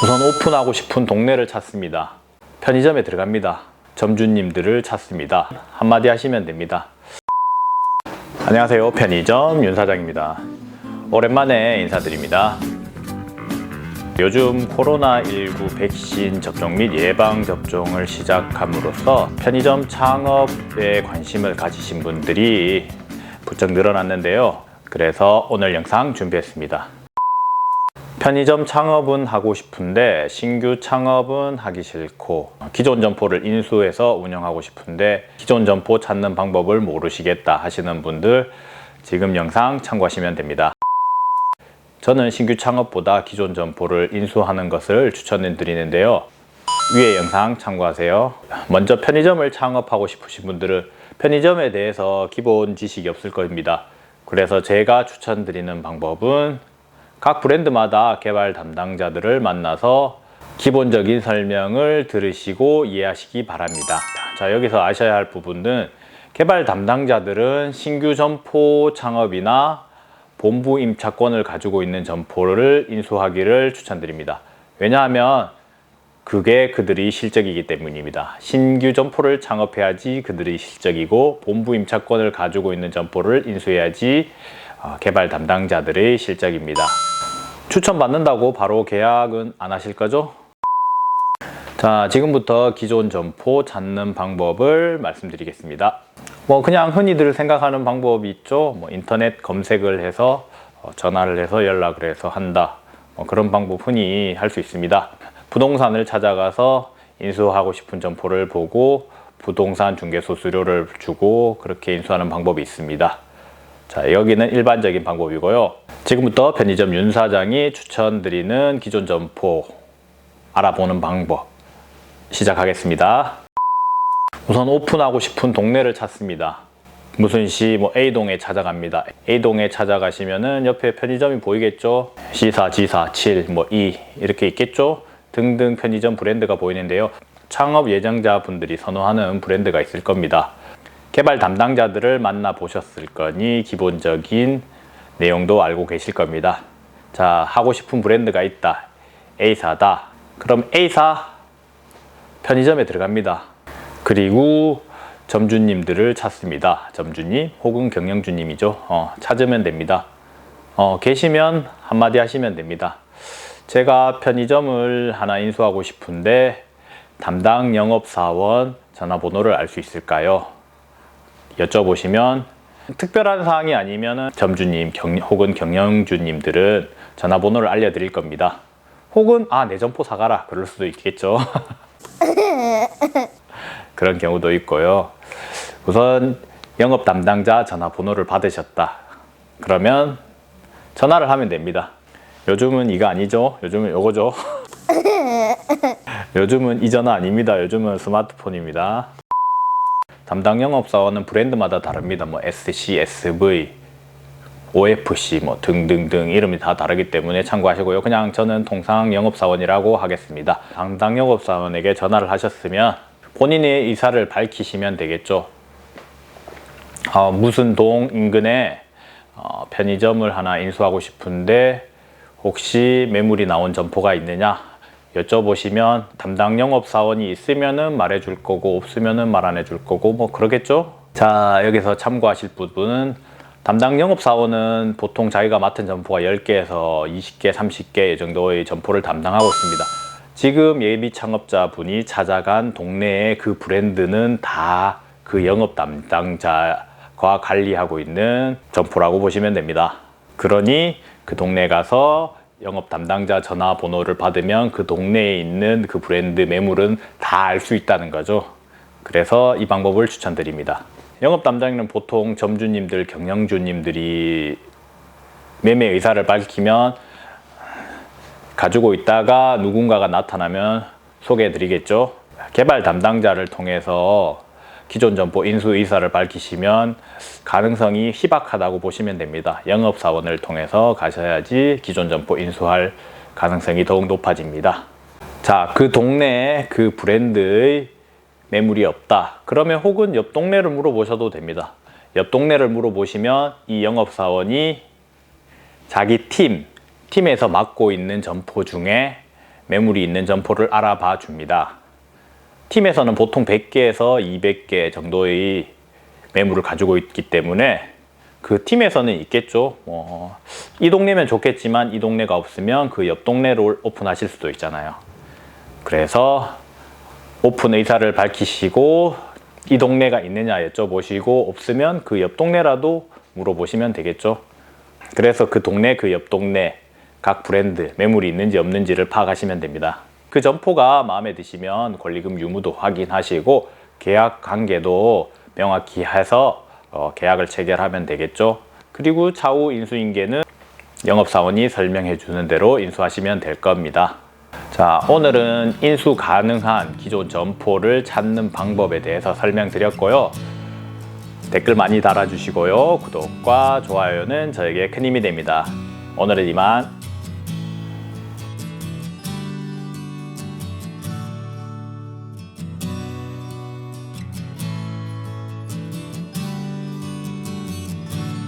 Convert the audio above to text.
우선 오픈하고 싶은 동네를 찾습니다. 편의점에 들어갑니다. 점주님들을 찾습니다. 한마디 하시면 됩니다. 안녕하세요. 편의점 윤 사장입니다. 오랜만에 인사드립니다. 요즘 코로나19 백신 접종 및 예방 접종을 시작함으로써 편의점 창업에 관심을 가지신 분들이 부쩍 늘어났는데요. 그래서 오늘 영상 준비했습니다. 편의점 창업은 하고 싶은데 신규 창업은 하기 싫고 기존 점포를 인수해서 운영하고 싶은데 기존 점포 찾는 방법을 모르시겠다 하시는 분들 지금 영상 참고하시면 됩니다. 저는 신규 창업보다 기존 점포를 인수하는 것을 추천해 드리는데요. 위에 영상 참고하세요. 먼저 편의점을 창업하고 싶으신 분들은 편의점에 대해서 기본 지식이 없을 겁니다. 그래서 제가 추천드리는 방법은 각 브랜드마다 개발 담당자들을 만나서 기본적인 설명을 들으시고 이해하시기 바랍니다. 자, 여기서 아셔야 할 부분은 개발 담당자들은 신규 점포 창업이나 본부 임차권을 가지고 있는 점포를 인수하기를 추천드립니다. 왜냐하면 그게 그들이 실적이기 때문입니다. 신규 점포를 창업해야지 그들이 실적이고 본부 임차권을 가지고 있는 점포를 인수해야지 어, 개발 담당자들의 실적입니다. 추천받는다고 바로 계약은 안 하실 거죠? 자, 지금부터 기존 점포 찾는 방법을 말씀드리겠습니다. 뭐 그냥 흔히들 생각하는 방법이 있죠. 뭐 인터넷 검색을 해서 어, 전화를 해서 연락을 해서 한다. 뭐 그런 방법 흔히 할 수 있습니다. 부동산을 찾아가서 인수하고 싶은 점포를 보고 부동산 중개소 수료를 주고 그렇게 인수하는 방법이 있습니다. 자, 여기는 일반적인 방법이고요. 지금부터 편의점 윤 사장이 추천드리는 기존 점포 알아보는 방법 시작하겠습니다. 우선 오픈하고 싶은 동네를 찾습니다. 무슨 시, 뭐 A동에 찾아갑니다. A동에 찾아가시면은 옆에 편의점이 보이겠죠? C사, G사, 7, 뭐 E 이렇게 있겠죠? 등등 편의점 브랜드가 보이는데요. 창업 예정자 분들이 선호하는 브랜드가 있을 겁니다. 개발 담당자들을 만나 보셨을 거니 기본적인 내용도 알고 계실 겁니다. 자, 하고 싶은 브랜드가 있다. A사다. 그럼 A사 편의점에 들어갑니다. 그리고 점주님들을 찾습니다. 점주님 혹은 경영주님이죠. 어, 찾으면 됩니다. 어, 계시면 한마디 하시면 됩니다. 제가 편의점을 하나 인수하고 싶은데 담당 영업사원 전화번호를 알 수 있을까요? 여쭤보시면 특별한 사항이 아니면 점주님 경, 혹은 경영주님들은 전화번호를 알려드릴 겁니다. 혹은 아 내 점포 사가라 그럴 수도 있겠죠. 그런 경우도 있고요. 우선 영업 담당자 전화번호를 받으셨다. 그러면 전화를 하면 됩니다. 요즘은 이거 아니죠? 요즘은 요거죠? 요즘은 이 전화 아닙니다. 요즘은 스마트폰입니다. 담당 영업사원은 브랜드마다 다릅니다. 뭐 SC, SV, OFC 뭐 등등등 이름이 다 다르기 때문에 참고하시고요. 그냥 저는 통상 영업사원이라고 하겠습니다. 담당 영업사원에게 전화를 하셨으면 본인의 의사를 밝히시면 되겠죠. 어, 무슨 동 인근에 어, 편의점을 하나 인수하고 싶은데 혹시 매물이 나온 점포가 있느냐 여쭤보시면 담당 영업사원이 있으면은 말해줄 거고 없으면은 말 안 해줄 거고 뭐 그러겠죠. 자 여기서 참고하실 부분은 담당 영업사원은 보통 자기가 맡은 점포가 10개에서 20개, 30개 정도의 점포를 담당하고 있습니다. 지금 예비 창업자 분이 찾아간 동네의 그 브랜드는 다 그 영업 담당자가 관리하고 있는 점포라고 보시면 됩니다. 그러니 그 동네 가서 영업 담당자 전화번호를 받으면 그 동네에 있는 그 브랜드 매물은 다 알 수 있다는 거죠. 그래서 이 방법을 추천드립니다. 영업 담당은 보통 점주님들, 경영주님들이 매매 의사를 밝히면 가지고 있다가 누군가가 나타나면 소개해 드리겠죠. 개발 담당자를 통해서 기존 점포 인수 의사를 밝히시면 가능성이 희박하다고 보시면 됩니다. 영업사원을 통해서 가셔야지 기존 점포 인수할 가능성이 더욱 높아집니다. 자, 그 동네에 그 브랜드의 매물이 없다. 그러면 혹은 옆 동네를 물어보셔도 됩니다. 옆 동네를 물어보시면 이 영업사원이 자기 팀, 팀에서 맡고 있는 점포 중에 매물이 있는 점포를 알아봐 줍니다. 팀에서는 보통 100개에서 200개 정도의 매물을 가지고 있기 때문에 그 팀에서는 있겠죠. 뭐, 이 동네면 좋겠지만 이 동네가 없으면 그 옆 동네로 오픈하실 수도 있잖아요. 그래서 오픈 의사를 밝히시고 이 동네가 있느냐 여쭤보시고 없으면 그 옆 동네라도 물어보시면 되겠죠. 그래서 그 동네 그 옆 동네 각 브랜드 매물이 있는지 없는지를 파악하시면 됩니다. 그 점포가 마음에 드시면 권리금 유무도 확인하시고 계약 관계도 명확히 해서 어, 계약을 체결하면 되겠죠. 그리고 차후 인수인계는 영업사원이 설명해 주는 대로 인수하시면 될 겁니다. 자, 오늘은 인수 가능한 기존 점포를 찾는 방법에 대해서 설명드렸고요. 댓글 많이 달아주시고요. 구독과 좋아요는 저에게 큰 힘이 됩니다. 오늘은 이만